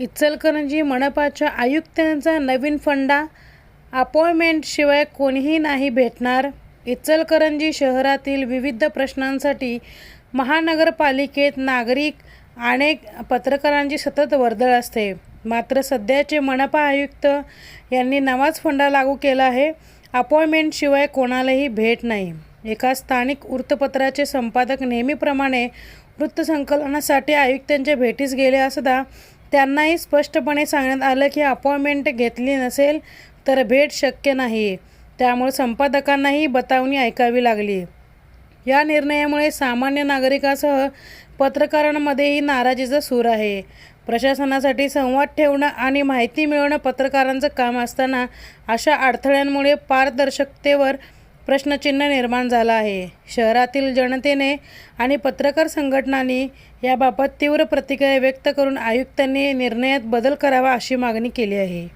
इचलकरंजी मनपाच्या आयुक्तांचा नवीन फंडा अपॉइंटमेंटशिवाय कोणीही नाही भेटणार. इचलकरंजी शहरातील विविध प्रश्नांसाठी महानगरपालिकेत नागरिक अनेक पत्रकारांची सतत वर्दळ असते. मात्र सध्याचे मनपा आयुक्त यांनी नवाच फंडा लागू केला आहे. अपॉइंटमेंटशिवाय कोणालाही भेट नाही. एका स्थानिक वृत्तपत्राचे संपादक नेहमीप्रमाणे वृत्तसंकलनासाठी आयुक्तांच्या भेटीस गेले असता त्यांनाही स्पष्टपणे सांगण्यात आलं की अपॉइंटमेंट घेतली नसेल तर भेट शक्य नाही. त्यामुळे संपादकांनाही बतावणी ऐकावी लागली. या निर्णयामुळे सामान्य नागरिकासह पत्रकारांमध्येही नाराजीचा सूर आहे. प्रशासनासाठी संवाद ठेवणं आणि माहिती मिळवणं पत्रकारांचं काम असताना अशा अडथळ्यांमुळे पारदर्शकतेवर प्रश्नचिन्ह निर्माण झालं आहे. शहरातील जनतेने आणि पत्रकार संघटनांनी याबाबत तीव्र प्रतिक्रिया व्यक्त करून आयुक्तांनी निर्णयात बदल करावा अशी मागणी केली आहे.